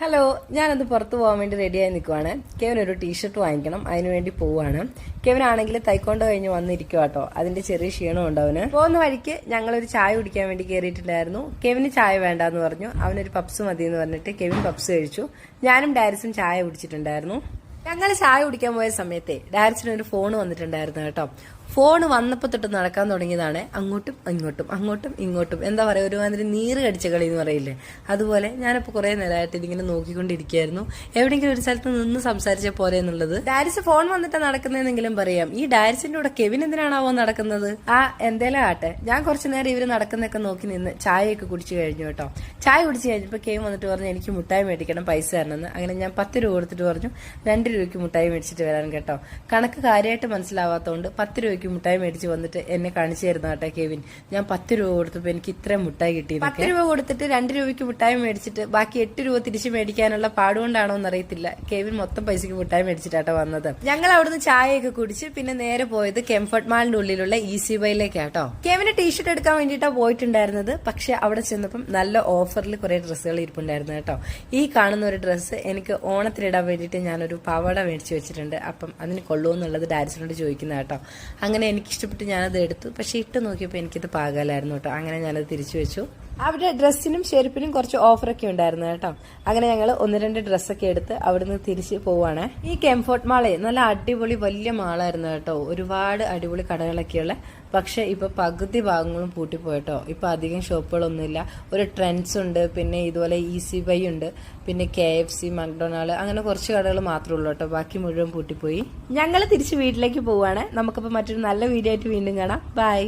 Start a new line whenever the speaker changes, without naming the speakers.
Hello ഞാനത് പുറത്ത് പോകാൻ വേണ്ടി റെഡിയായി നിൽക്കുവാണ്. കെവൻ ഒരു ടീഷർട്ട് വാങ്ങിക്കണം അതിനുവേണ്ടി പോവാണ്. കെവൻ ആണെങ്കിൽ തൈക്കൊണ്ട് കഴിഞ്ഞ് വന്നിരിക്കുക കേട്ടോ അതിന്റെ ചെറിയ ക്ഷീണം ഉണ്ട് അവന്. പോകുന്ന വഴിക്ക് ഞങ്ങൾ ഒരു ചായ കുടിക്കാൻ വേണ്ടി കയറിയിട്ടുണ്ടായിരുന്നു കെവിന് ചായ വേണ്ടെന്ന് പറഞ്ഞു. അവനൊരു പപ്സ് മതി എന്ന് പറഞ്ഞിട്ട് കെവിൻ പപ്സ് കഴിച്ചു. ഞാനും ഡാരിസും ചായ കുടിച്ചിട്ടുണ്ടായിരുന്നു. ഞങ്ങൾ ചായ കുടിക്കാൻ പോയ സമയത്തെ ഡാൻസിന് ഒരു ഫോൺ വന്നിട്ടുണ്ടായിരുന്നു കേട്ടോ. ഫോൺ വന്നപ്പോൾ തൊട്ട് നടക്കാൻ തുടങ്ങിയതാണ്. അങ്ങോട്ടും ഇങ്ങോട്ടും അങ്ങോട്ടും ഇങ്ങോട്ടും. എന്താ പറയുക ഒരുമാതിരി നീറ് കടിച്ച കളി എന്ന് പറയില്ലേ? അതുപോലെ ഞാനിപ്പോൾ കുറേ നേരമായിട്ട് ഇതിങ്ങനെ നോക്കിക്കൊണ്ടിരിക്കുകയായിരുന്നു. എവിടെയെങ്കിലും ഒരു സ്ഥലത്ത് നിന്ന് സംസാരിച്ച പോലെ എന്നുള്ളത്? ഡാരിസ് ഫോൺ വന്നിട്ട് നടക്കുന്നതെന്നെങ്കിലും പറയാം. ഈ ഡാരിസിന്റെ കൂടെ കെവിൻ എന്തിനാണാവോ നടക്കുന്നത്? ആ എന്തേലും ആട്ടെ. ഞാൻ കുറച്ചു നേരം ഇവർ നടക്കുന്നൊക്കെ നോക്കി നിന്ന് ചായയൊക്കെ കുടിച്ചു കഴിഞ്ഞു കേട്ടോ. ചായ കുടിച്ചു കഴിഞ്ഞപ്പോൾ കെവിൻ വന്നിട്ട് പറഞ്ഞു എനിക്ക് മുട്ടായി മേടിക്കണം പൈസ തരണമെന്ന്. അങ്ങനെ ഞാൻ പത്ത് രൂപ കൊടുത്തിട്ട് പറഞ്ഞു. രണ്ട് രൂപയ്ക്ക് മുട്ടായി മേടിച്ചിട്ട് വരാൻ കേട്ടോ. കണക്ക് കാര്യമായിട്ട് മനസ്സിലാവാത്തതുകൊണ്ട് പത്ത് രൂപയ്ക്ക് മുട്ടായി മേടിച്ച് വന്നിട്ട് എന്നെ കാണിച്ചു തരുന്ന കേട്ടോ കെവിൻ. ഞാൻ പത്ത് രൂപ കൊടുത്തപ്പോൾ എനിക്ക് ഇത്രയും മുട്ടായി കിട്ടി പത്ത് രൂപ കൊടുത്തിട്ട് രണ്ട് രൂപയ്ക്ക് മുട്ടായി മേടിച്ചിട്ട് ബാക്കി എട്ട് രൂപ തിരിച്ച് മേടിക്കാനുള്ള പാടുകൊണ്ടാണോ എന്നറിയത്തില്ല കെവിൻ മൊത്തം പൈസക്ക് മുട്ടായി മേടിച്ചിട്ടാട്ടോ വന്നത്. ഞങ്ങൾ അവിടുന്ന് ചായയൊക്കെ കുടിച്ച് പിന്നെ നേരെ പോയത് കംഫർട്ട് മാളിന്റെ ഉള്ളിലുള്ള ഈസി ബൈയിലേക്കാട്ടോ കെവിന് ടീഷർട്ട് എടുക്കാൻ വേണ്ടിയിട്ടാ പോയിട്ടുണ്ടായിരുന്നത്. പക്ഷെ അവിടെ ചെന്നപ്പം നല്ല ഓഫറിൽ കുറെ ഡ്രസ്സുകൾ ഇരിപ്പുണ്ടായിരുന്നു കേട്ടോ. ഈ കാണുന്ന ഒരു ഡ്രസ്സ് എനിക്ക് ഓണത്തിനിടാൻ വേണ്ടിയിട്ട് ഞാനൊരു പവട മേടിച്ച് വെച്ചിട്ടുണ്ട്. അപ്പം അതിന് കൊള്ളുമെന്നുള്ളത് ഡാരിസിനോട് ചോദിക്കുന്ന കേട്ടോ. അങ്ങനെ എനിക്കിഷ്ടപ്പെട്ട് ഞാനത് എടുത്തു. പക്ഷേ ഇട്ട് നോക്കിയപ്പോൾ എനിക്കിത് പാകാലായിരുന്നു കേട്ടോ. അങ്ങനെ ഞാനത് തിരിച്ചു വെച്ചു. അവിടെ ഡ്രസ്സിനും ചെരുപ്പിനും കുറച്ച് ഓഫറൊക്കെ ഉണ്ടായിരുന്നു കേട്ടോ. അങ്ങനെ ഞങ്ങൾ ഒന്ന് രണ്ട് ഡ്രസ്സൊക്കെ എടുത്ത് അവിടുന്ന് തിരിച്ച് പോവാണ്. ഈ കെംഫോർട്ട് മാളെ നല്ല അടിപൊളി വലിയ മാളായിരുന്നു കേട്ടോ. ഒരുപാട് അടിപൊളി കടകളൊക്കെയുള്ള. പക്ഷെ ഇപ്പൊ പകുതി ഭാഗങ്ങളും പൂട്ടിപ്പോയിട്ടോ. ഇപ്പൊ അധികം ഷോപ്പുകളൊന്നുമില്ല. ഒരു ട്രെൻഡ്സ് ഉണ്ട്. പിന്നെ ഇതുപോലെ ഇ സി ബൈ ഉണ്ട്. പിന്നെ കെ എഫ് സി മക്ഡൊണാൾഡ് അങ്ങനെ കുറച്ച് കടകൾ മാത്രമേ ഉള്ളൂ കേട്ടോ. ബാക്കി മുഴുവൻ പൂട്ടിപ്പോയി. ഞങ്ങൾ തിരിച്ച് വീട്ടിലേക്ക് പോവാണ്. നമുക്കിപ്പോൾ മറ്റൊരു നല്ല വീഡിയോ ആയിട്ട് വീണ്ടും കാണാം. ബൈ